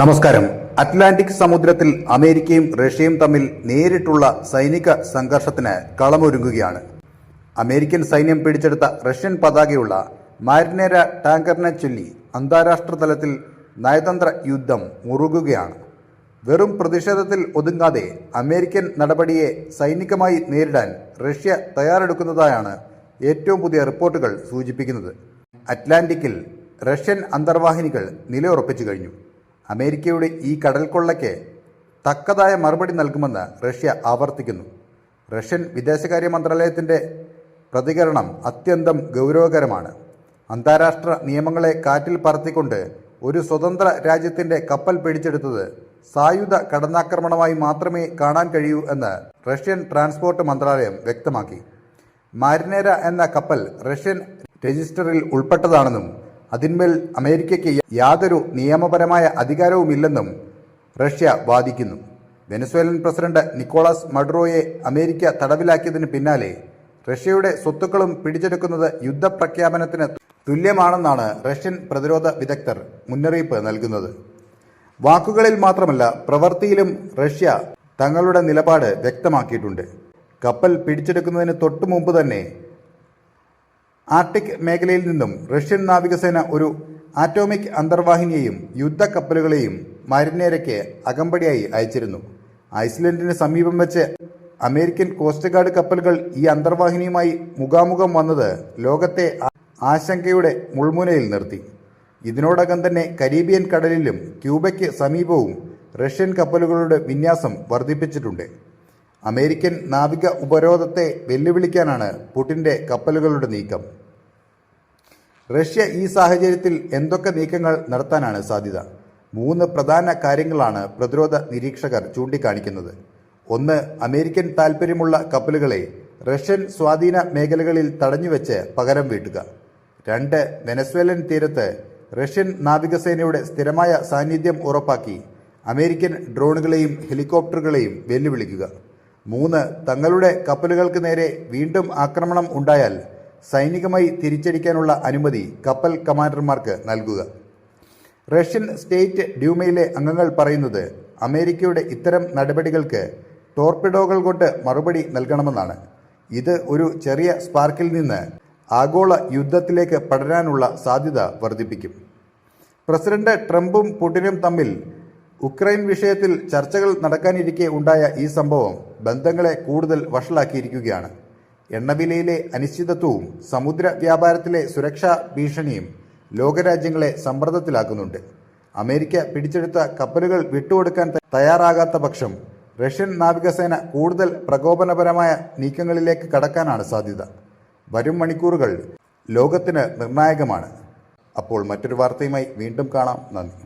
നമസ്കാരം. അറ്റ്ലാന്റിക് സമുദ്രത്തിൽ അമേരിക്കയും റഷ്യയും തമ്മിൽ നേരിട്ടുള്ള സൈനിക സംഘർഷത്തിന് കളമൊരുങ്ങുകയാണ്. അമേരിക്കൻ സൈന്യം പിടിച്ചെടുത്ത റഷ്യൻ പതാകയുള്ള മാരിനേര ടാങ്കറിനെ ചൊല്ലി അന്താരാഷ്ട്ര തലത്തിൽ നയതന്ത്ര യുദ്ധം മുറുകുകയാണ്. വെറും പ്രതിഷേധത്തിൽ ഒതുങ്ങാതെ അമേരിക്കൻ നടപടിയെ സൈനികമായി നേരിടാൻ റഷ്യ തയ്യാറെടുക്കുന്നതായാണ് ഏറ്റവും പുതിയ റിപ്പോർട്ടുകൾ സൂചിപ്പിക്കുന്നത്. അറ്റ്ലാന്റിക്കിൽ റഷ്യൻ അന്തർവാഹിനികൾ നിലയുറപ്പിച്ചു കഴിഞ്ഞു. അമേരിക്കയുടെ ഈ കടൽക്കൊള്ളയ്ക്ക് തക്കതായ മറുപടി നൽകുമെന്ന് റഷ്യ ആവർത്തിക്കുന്നു. റഷ്യൻ വിദേശകാര്യ മന്ത്രാലയത്തിന്റെ പ്രതികരണം അത്യന്തം ഗൗരവകരമാണ്. അന്താരാഷ്ട്ര നിയമങ്ങളെ കാറ്റിൽ പറത്തിക്കൊണ്ട് ഒരു സ്വതന്ത്ര രാജ്യത്തിന്റെ കപ്പൽ പിടിച്ചെടുത്തത് സായുധ കടന്നാക്രമണമായി മാത്രമേ കാണാൻ കഴിയൂ എന്ന് റഷ്യൻ ട്രാൻസ്പോർട്ട് മന്ത്രാലയം വ്യക്തമാക്കി. മാരിനേര എന്ന കപ്പൽ റഷ്യൻ രജിസ്റ്ററിൽ ഉൾപ്പെട്ടതാണെന്നും അതിന്മേൽ അമേരിക്കയ്ക്ക് യാതൊരു നിയമപരമായ അധികാരവുമില്ലെന്നും റഷ്യ വാദിക്കുന്നു. വെനസ്വേലൻ പ്രസിഡന്റ് നിക്കോളാസ് മഡ്രോയെ അമേരിക്ക തടവിലാക്കിയതിന് പിന്നാലെ റഷ്യയുടെ സ്വത്തുക്കളും പിടിച്ചെടുക്കുന്നത് യുദ്ധപ്രഖ്യാപനത്തിന് തുല്യമാണെന്നാണ് റഷ്യൻ പ്രതിരോധ വിദഗ്ധർ മുന്നറിയിപ്പ് നൽകുന്നത്. വാക്കുകളിൽ മാത്രമല്ല പ്രവൃത്തിയിലും റഷ്യ തങ്ങളുടെ നിലപാട് വ്യക്തമാക്കിയിട്ടുണ്ട്. കപ്പൽ പിടിച്ചെടുക്കുന്നതിന് തൊട്ടു മുമ്പ് തന്നെ ആർട്ടിക് മേഖലയിൽ നിന്നും റഷ്യൻ നാവികസേന ഒരു ആറ്റോമിക് അന്തർവാഹിനിയെയും യുദ്ധക്കപ്പലുകളെയും മരിനേരയ്ക്ക് അകമ്പടിയായി അയച്ചിരുന്നു. ഐസ്ലൻഡിന് സമീപം വെച്ച് അമേരിക്കൻ കോസ്റ്റ് ഗാർഡ് കപ്പലുകൾ ഈ അന്തർവാഹിനിയുമായി മുഖാമുഖം വന്നത് ലോകത്തെ ആശങ്കയുടെ മുൾമുനയിൽ നിർത്തി. ഇതിനോടകം തന്നെ കരീബിയൻ കടലിലും ക്യൂബയ്ക്ക് സമീപവും റഷ്യൻ കപ്പലുകളുടെ വിന്യാസം വർദ്ധിപ്പിച്ചിട്ടുണ്ട്. അമേരിക്കൻ നാവിക ഉപരോധത്തെ വെല്ലുവിളിക്കാനാണ് പുടിന്റെ കപ്പലുകളുടെ നീക്കം. റഷ്യ ഈ സാഹചര്യത്തിൽ എന്തൊക്കെ നീക്കങ്ങൾ നടത്താനാണ് സാധ്യത? മൂന്ന് പ്രധാന കാര്യങ്ങളാണ് പ്രതിരോധ നിരീക്ഷകർ ചൂണ്ടിക്കാണിക്കുന്നത്. ഒന്ന് അമേരിക്കൻ താൽപ്പര്യമുള്ള കപ്പലുകളെ റഷ്യൻ സ്വാധീന മേഖലകളിൽ തടഞ്ഞുവെച്ച് പകരം വീട്ടുക. രണ്ട് വെനസ്വേലൻ തീരത്ത് റഷ്യൻ നാവികസേനയുടെ സ്ഥിരമായ സാന്നിധ്യം ഉറപ്പാക്കി അമേരിക്കൻ ഡ്രോണുകളെയും ഹെലികോപ്റ്ററുകളെയും വെല്ലുവിളിക്കുക. മൂന്ന് തങ്ങളുടെ കപ്പലുകൾക്ക് നേരെ വീണ്ടും ആക്രമണം ഉണ്ടായാൽ സൈനികമായി തിരിച്ചടിക്കാനുള്ള അനുമതി കപ്പൽ കമാൻഡർമാർക്ക് നൽകുക. റഷ്യൻ സ്റ്റേറ്റ് ഡ്യൂമയിലെ അംഗങ്ങൾ പറയുന്നത് അമേരിക്കയുടെ ഇത്തരം നടപടികൾക്ക് ടോർപിഡോകൾ കൊണ്ട് മറുപടി നൽകണമെന്നാണ്. ഇത് ഒരു ചെറിയ സ്പാർക്കിൽ നിന്ന് ആഗോള യുദ്ധത്തിലേക്ക് പടരാനുള്ള സാധ്യത വർദ്ധിപ്പിക്കും. പ്രസിഡന്റ് ട്രംപും പുടിനും തമ്മിൽ ഉക്രൈൻ വിഷയത്തിൽ ചർച്ചകൾ നടക്കാനിരിക്കെ ഉണ്ടായ ഈ സംഭവം ബന്ധങ്ങളെ കൂടുതൽ വഷളാക്കിയിരിക്കുകയാണ്. എണ്ണവിലയിലെ അനിശ്ചിതത്വവും സമുദ്ര വ്യാപാരത്തിലെ സുരക്ഷാ ഭീഷണിയും ലോകരാജ്യങ്ങളെ സമ്മർദ്ദത്തിലാക്കുന്നുണ്ട്. അമേരിക്ക പിടിച്ചെടുത്ത കപ്പലുകൾ വിട്ടുകൊടുക്കാൻ തയ്യാറാകാത്ത പക്ഷം റഷ്യൻ നാവികസേന കൂടുതൽ പ്രകോപനപരമായ നീക്കങ്ങളിലേക്ക് കടക്കാനാണ് സാധ്യത. വരും മണിക്കൂറുകൾ ലോകത്തിന് നിർണായകമാണ്. അപ്പോൾ മറ്റൊരു വാർത്തയുമായി വീണ്ടും കാണാം. നന്ദി.